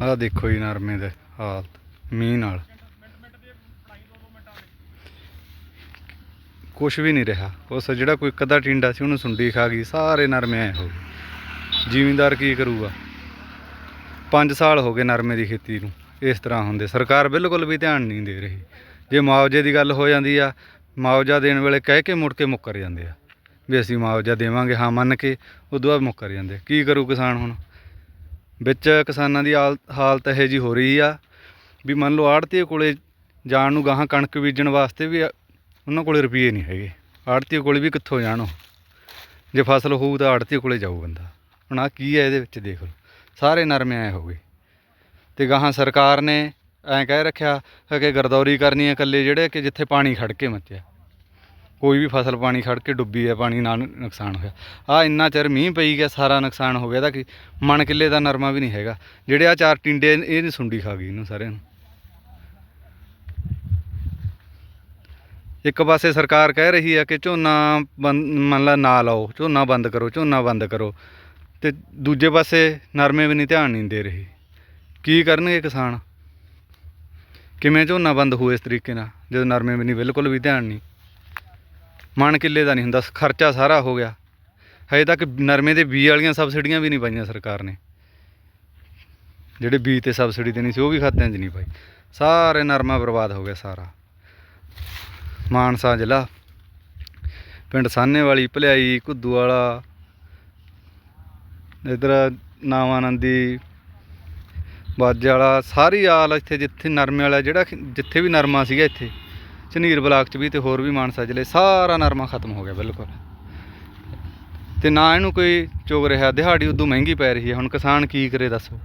ਆਹ ਦੇਖੋ ਜੀ ਨਰਮੇ ਦੇ ਹਾਲਤ, ਮੀਂਹ ਨਾਲ। ਕੁਛ ਵੀ ਨਹੀਂ ਰਿਹਾ। ਉਸ ਜਿਹੜਾ ਕੋਈ ਕਦਾ ਟਿੰਡਾ ਸੀ, ਉਹਨੂੰ ਸੁੰਡੀ ਖਾ ਗਈ, ਸਾਰੇ ਨਰਮੇ ਆਏ ਹੋ ਗਏ। ਜ਼ਿਮੀਂਦਾਰ ਕੀ ਕਰੂਗਾ? 5 ਸਾਲ ਹੋ ਗਏ ਨਰਮੇ ਦੀ ਖੇਤੀ ਨੂੰ, ਇਸ ਤਰ੍ਹਾਂ ਹੁੰਦੇ। ਸਰਕਾਰ ਬਿਲਕੁਲ ਵੀ ਧਿਆਨ ਨਹੀਂ ਦੇ ਰਹੀ। ਜੇ ਮੁਆਵਜ਼ੇ ਦੀ ਗੱਲ ਹੋ ਜਾਂਦੀ ਆ, ਮੁਆਵਜ਼ਾ ਦੇਣ ਵੇਲੇ ਕਹਿ ਕੇ ਮੁੜ ਕੇ ਮੁੱਕਰ ਜਾਂਦੇ ਆ। ਵੀ ਅਸੀਂ ਮੁਆਵਜ਼ਾ ਦੇਵਾਂਗੇ, ਹਾਂ ਮੰਨ ਕੇ, ਉਦੋਂ ਬਾਅਦ ਮੁੱਕਰ ਜਾਂਦੇ ਕੀ ਕਰੂ ਕਿਸਾਨ ਹੁਣ? ਵਿੱਚ ਕਿਸਾਨਾਂ ਦੀ ਆਲ ਹਾਲਤ ਇਹੋ ਜਿਹੀ ਹੋ ਰਹੀ ਆ ਵੀ ਮੰਨ ਲਓ ਆੜਤੀਏ ਕੋਲੇ ਜਾਣ ਨੂੰ ਗਾਹਾਂ ਕਣਕ ਬੀਜਣ ਵਾਸਤੇ ਵੀ ਉਹਨਾਂ ਕੋਲੇ ਰੁਪਏ ਨਹੀਂ ਹੈਗੇ। ਆੜਤੀਏ ਕੋਲੇ ਵੀ ਕਿੱਥੋਂ ਜਾਣ ਉਹ? ਜੇ ਫਸਲ ਹੋਊ ਤਾਂ ਆੜਤੀਏ ਕੋਲੇ ਜਾਊ ਬੰਦਾ। ਹੁਣ ਆ ਕੀ ਹੈ ਇਹਦੇ ਵਿੱਚ ਦੇਖ ਲਓ। ਸਾਰੇ ਨਰਮੇ ਆਏ ਹੋ ਗਏ। ਤੇ ਗਾਹਾਂ ਸਰਕਾਰ ਨੇ ਐਂ ਕਹਿ ਰੱਖਿਆ ਹੈ ਕਿ ਗਰਦੌਰੀ ਕਰਨੀ ਹੈ ਇਕੱਲੇ ਜਿਹੜੇ ਕਿ ਜਿੱਥੇ ਪਾਣੀ ਖੜ ਕੇ ਮੱਚਿਆ। ਕੋਈ ਵੀ ਫਸਲ ਪਾਣੀ ਖੜ ਕੇ ਡੁੱਬੀ ਹੈ, ਪਾਣੀ ਨਾਲ ਨੁਕਸਾਨ ਹੋਇਆ। ਆ ਇੰਨਾ ਚਿਰ ਮੀਂਹ ਪਈ ਗਿਆ, ਸਾਰਾ ਨੁਕਸਾਨ ਹੋ ਗਿਆ ਇਹਦਾ ਕਿ? ਮਣ ਕਿੱਲੇ ਦਾ ਨਰਮਾ ਵੀ ਨਹੀਂ ਹੈਗਾ। ਜਿਹੜੇ ਆ ਚਾਰ ਟਿੰਡੇ ਇਹ ਨਹੀਂ ਸੁੰਡੀ ਖਾ ਗਈ ਇਹਨੂੰ ਸਾਰਿਆਂ ਨੂੰ। ਇੱਕ ਪਾਸੇ ਸਰਕਾਰ ਕਹਿ ਰਹੀ ਹੈ ਕਿ ਝੋਨਾ ਬੰਦ ਮੰਨ ਲਾ ਨਾ ਲਾਓ, ਝੋਨਾ ਬੰਦ ਕਰੋ, ਝੋਨਾ ਬੰਦ ਕਰੋ। ਤੇ ਦੂਜੇ ਪਾਸੇ ਨਰਮੇ ਵੀ ਨਹੀਂ, ਧਿਆਨ ਨਹੀਂ ਦੇ ਰਹੀ। ਕੀ ਕਰਨਗੇ ਕਿਸਾਨ? ਕਿਵੇਂ ਝੋਨਾ ਬੰਦ ਹੋਏ ਇਸ ਤਰੀਕੇ ਨਾਲ, ਜਦੋਂ ਨਰਮੇ ਵੀ ਨਹੀਂ, ਬਿਲਕੁਲ ਵੀ ਧਿਆਨ ਨਹੀਂ? ਮਣ ਕਿੱਲੇ ਦਾ ਨਹੀਂ ਹੁੰਦਾ, ਖਰਚਾ ਸਾਰਾ ਹੋ ਗਿਆ। ਹਜੇ ਤੱਕ ਨਰਮੇ ਦੇ ਬੀਜ ਵਾਲੀਆਂ ਸਬਸਿਡੀਆਂ ਵੀ ਨਹੀਂ ਪਾਈਆਂ ਸਰਕਾਰ ਨੇ। ਜਿਹੜੇ ਬੀਜ ਤੇ ਸਬਸਿਡੀ ਦੇਣੀ ਸੀ, ਉਹ ਵੀ ਖਾਤਿਆਂ 'ਚ ਨਹੀਂ ਪਾਈ। ਸਾਰੇ ਨਰਮਾ ਬਰਬਾਦ ਹੋ ਗਿਆ ਸਾਰਾ। ਮਾਨਸਾ ਜ਼ਿਲ੍ਹਾ। ਪਿੰਡ ਸਾਹਨੇ ਵਾਲੀ ਭਲਿਆਈ ਕੁੱਦੂ ਵਾਲਾ ਇਧਰ ਨਾਵਾਨੰਦੀ, ਬਾਜੇ ਵਾਲਾ, ਸਾਰੀ ਆਲ ਇੱਥੇ ਜਿੱਥੇ ਨਰਮੇ ਵਾਲਾ, ਜਿਹੜਾ ਜਿੱਥੇ ਵੀ ਨਰਮਾ ਸੀਗਾ ਇੱਥੇ। ਝਨੀਰ ਬਲਾਕ ਚ ਵੀ ਤੇ ਹੋਰ ਵੀ ਮਾਨਸਾ ਜ਼ਿਲ੍ਹੇ ਸਾਰਾ ਨਰਮਾ ਖਤਮ ਹੋ ਗਿਆ ਬਿਲਕੁਲ। ਤੇ ਨਾ ਇਹਨੂੰ ਕੋਈ ਚੁਗ ਰਿਹਾ, ਦਿਹਾੜੀ ਉਦੋਂ ਮਹਿੰਗੀ ਪੈ ਰਹੀ ਹੈ, ਹੁਣ ਕਿਸਾਨ ਕੀ ਕਰੇ ਦੱਸੋ।